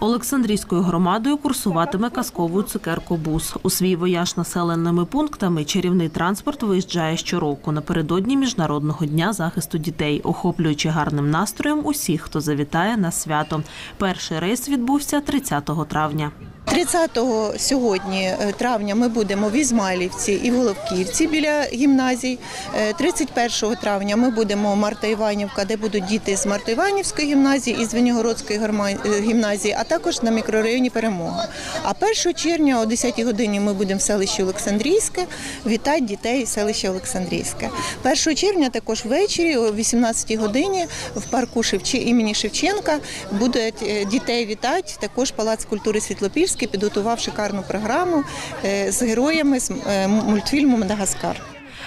Олександрійською громадою курсуватиме казковий цукеркобус. У свій вояж населеними пунктами чарівний транспорт виїжджає щороку напередодні Міжнародного дня захисту дітей, охоплюючи гарним настроєм усіх, хто завітає на свято. Перший рейс відбувся 30 травня. 30 сьогодні е, травня ми будемо в Ізмайлівці і в Головківці біля гімназій. Е, 31 травня ми будемо Марта Іванівка, де будуть діти з Марта Іванівської гімназії і з Венігородської е, гімназії, а також на мікрорайоні Перемога. А 1 червня о 10-й годині ми будемо в селищі Олександрійське вітати дітей селища Олександрійське. 1 червня також ввечері о 18-й годині в парку імені Шевченка будуть е, дітей вітати. Також Палац культури Світлопільський підготував шикарну програму е, з героями з е, мультфільму Мадагаскар.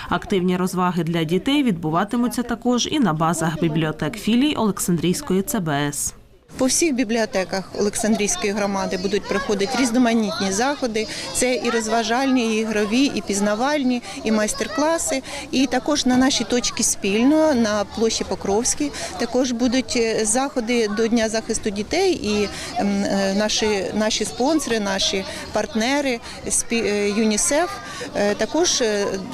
Активні розваги для дітей відбуватимуться також і на базах бібліотек філій Олександрійської ЦБС. По всіх бібліотеках Олександрійської громади будуть проходити різноманітні заходи. Це і розважальні, і ігрові, і пізнавальні, і майстер-класи. І також на нашій точці спільно на площі Покровській також будуть е, заходи до Дня захисту дітей. І е, наші, наші спонсори, наші партнери е, ЮНІСЕФ також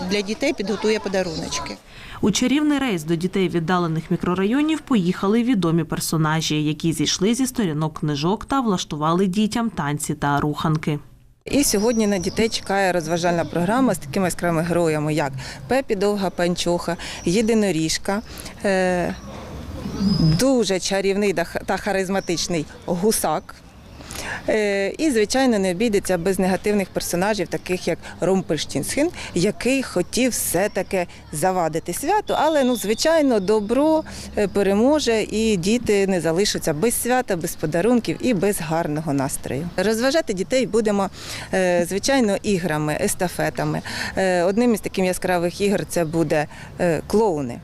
для дітей підготує подаруночки. У чарівний рейс до дітей віддалених мікрорайонів поїхали відомі персонажі, які зійшли зі сторінок книжок та влаштували дітям танці та руханки. І сьогодні на дітей чекає розважальна програма з такими яскравими героями, як Пепі Довга Панчоха, Єдиноріжка, е, дуже чарівний та харизматичний гусак. Е, І, звичайно, не обійдеться без негативних персонажів, таких як Румпельштінсхен, який хотів все-таки завадити свято, але ну, звичайно, добро е, переможе і діти не залишаться без свята, без подарунків і без гарного настрою. Розважати дітей будемо, е, звичайно, іграми, естафетами. Одним із таких яскравих ігор це буде клоуни.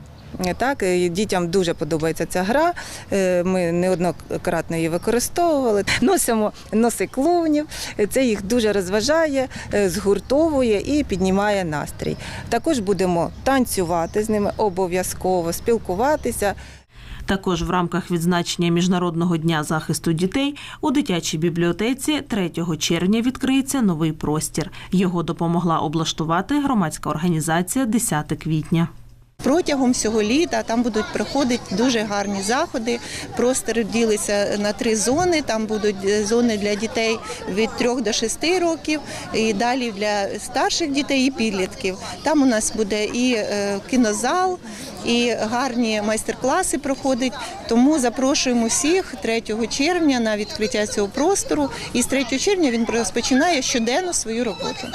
Е, Так, дітям дуже подобається ця гра. Е, Ми неоднократно її використовували. Носимо носи клоунів. Е, Це їх дуже розважає, згуртовує і піднімає настрій. Також будемо танцювати з ними обов'язково, спілкуватися. Також в рамках відзначення Міжнародного дня захисту дітей у дитячій бібліотеці 3 червня відкриється новий простір. Його допомогла облаштувати громадська організація 10 квітня. Протягом всього літа там будуть проходити дуже гарні заходи. Простір ділиться на три зони. Там будуть е, зони для дітей від 3 до 6 років, і далі для старших дітей і підлітків. Там у нас буде і е, кінозал, і гарні майстер-класи проходять. Тому запрошуємо всіх 3 червня на відкриття цього простору. І з 3 червня він розпочинає щоденно свою роботу.